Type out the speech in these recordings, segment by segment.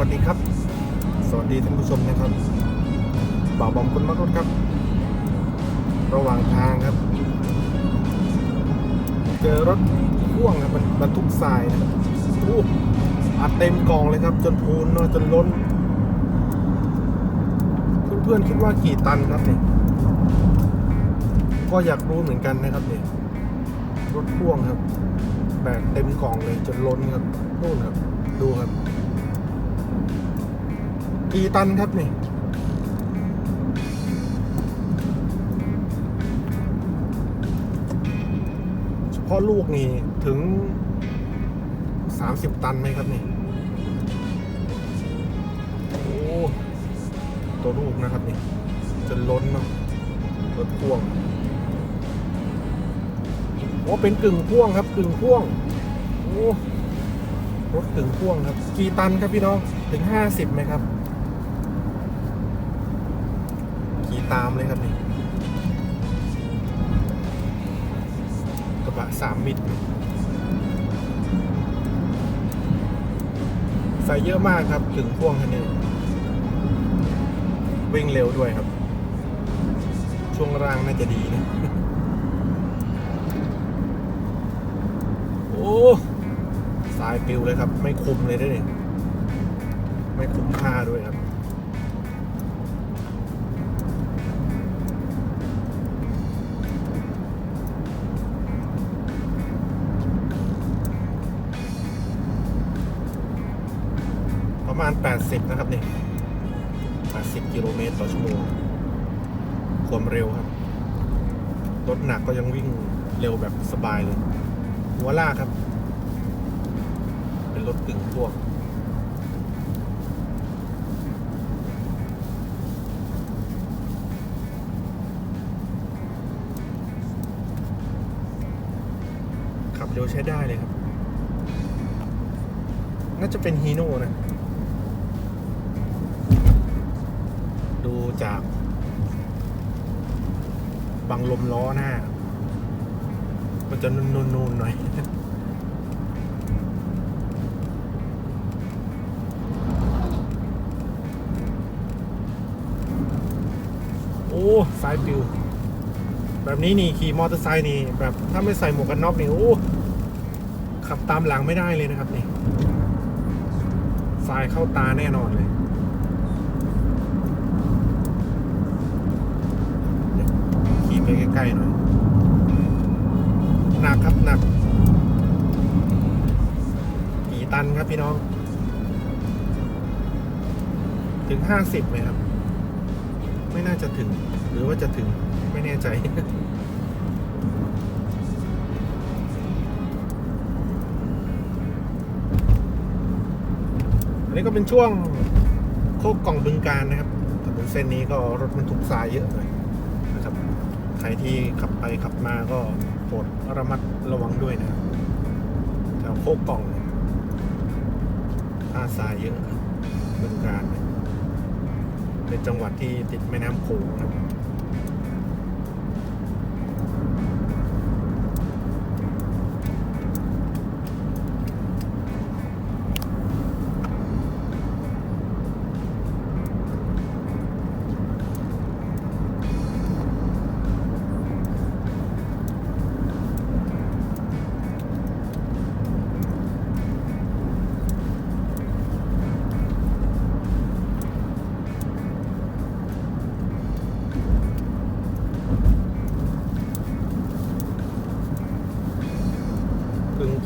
วัสดีครับ สวัสดีท่านผู้ชมนะครับบ่าวบอมคนมารถครับ ระหว่างทางครับ เจอรถพ่วงครับมันบรรทุกทรายนะครับโอ้อัดเต็มกองเลยครับ จนพูนเนอะจนล้น เพื่อนๆคิดว่ากี่ตันครับเนี่ยก็อยากรู้เหมือนกันนะครับเนี่ยรถพ่วงครับ แบกเต็มกล่องเลยจนล้นครับนู่นครับ ดูครับ กี่ตันครับนี่เฉพาะลูกนี่ถึงสามสิบตันไหมครับนี่โอ้ตัวลูกนะครับนี่จนล้นเนาะรถพ่วงโอ้เป็นกึ่งพ่วงครับกึ่งพ่วงโอ้รถกึ่งพ่วงครับ กี่ตันครับพี่น้อง ถึงห้าสิบไหมครับ ขี่ ตามเลยครับนี่กระบะสามมิตรใส่เยอะมากครับถึงพ่วงคันนี้ วิ่งเร็วด้วยครับ ช่วงล่างน่าจะดีนะ โอ้สายปิวเลยครับ ไม่คุมเลยด้วยนี่ไม่คุ้มค่าด้วยครับ มาณ 80 นะครับนี่80 กิโลเมตรต่อชั่วโมง ความเร็วครับ รถหนักก็ยังวิ่งเร็วแบบสบายเลย หัวลากครับ เป็นรถกึ่งพวกขับเร็วใช้ได้เลยครับ น่าจะเป็นฮีโน่นะ ดูจากบังลมล้อหน้า มันจะนูนๆหน่อยโอ้สายปิว แบบนี้นี่ขี่มอเตอร์ไซค์นี่แบบถ้าไม่ใส่หมวกกันน็อกนี่โอ้ขับตามหลังไม่ได้เลยนะครับนี่ทรายเข้าตาแน่นอนเลย ขี่ไปใก ล้ๆหน่อยหนักครับหนักกี่ตันครับพี่น้อง ถึงห้าสิบไหมครับ ไม่น่าจะถึง หรือว่าจะถึงไม่แน่ใจอันนี้ก็เป็นช่วงโคกกล่องบึงการนะครับถนนเส้นนี้ก็รถบรรทุกทรายเยอะหน่อย ใครที่ขับไปขับมาก็โปรดระมัดระวังด้วยนะครับแถวโคกกล่องเนี่ยท่าสายเยอะบึงการเนี่ยเป็นจังหวัดที่ติดแม่น้ำโขงนะครับ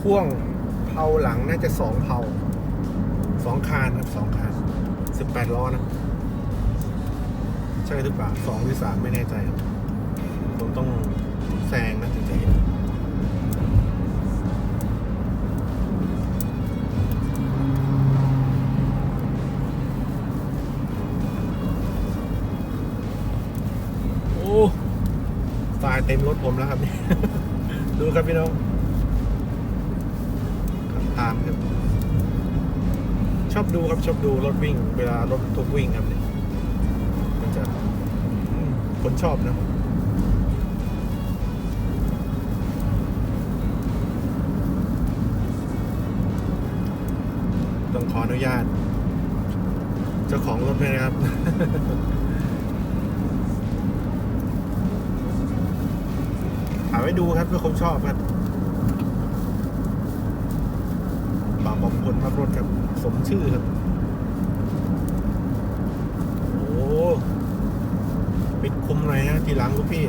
พ่วงเผาหลังน่าจะสองเผาสองคานครับสองคานสิบแปดล้อนะ ใช่หรือเปล่าสองหรือสามไม่แน่ใจครับผมต้องแซงนะถึงจะเห็นโอ้ทรายเต็มรถผมแล้วครับนี่ดูครับพี่น้อง ตามครับ ชอบดูครับชอบดูรถวิ่ง เวลารถทุกวิ่งครับเนี่ยมันจะคนชอบนะต้องขออนุญาต เจ้าของรถเลยนะครับถ่าไว้ดูครับเพื่อคนชอบครับาบอมคนพักรถครับ สมชื่อครับ โอ้ปิดคุมหน่อยฮะทีหลังลูกพี่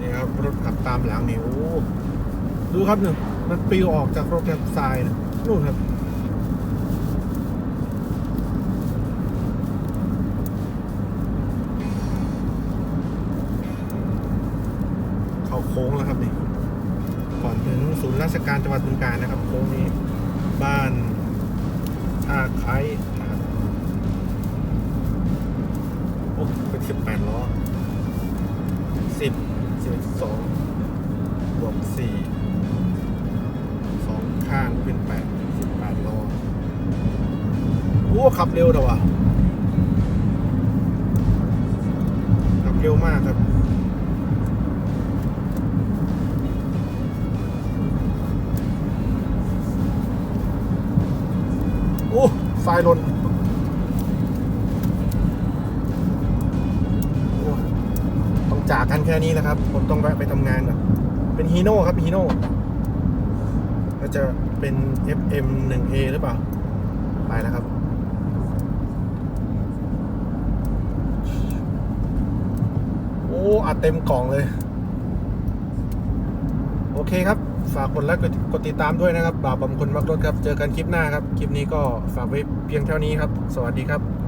นี่ครับรถขับตามหลังนี่โอ้ดูครับหนึ่งมันปลิวออกจากรถแบบทรายนะนู่นครับ ไคร้นะครับโอ้เป็นสิบแปดล้อสิบสิบสองบวกสี่สองข้างเป็นแปดสิบแปดล้อโอ้ขับเร็วเด้อวะขับเร็วมากครับายหล่นต้องจากกันแค่นี้นะครับ ผมต้องแวะไปทำงานก่อนเป็นฮีโน่ครับฮีโน่ก็จะเป็น FM 1A หรือเปล่า ไปแล้วครับโอ้อัดเต็มกล่องเลย โอเคครับ ฝากกดไลค์กดติดตามด้วยนะครับบ่าวบำคนมักรถครับ เจอกันคลิปหน้าครับ คลิปนี้ก็ฝากไว้เพียงเท่านี้ครับ สวัสดีครับ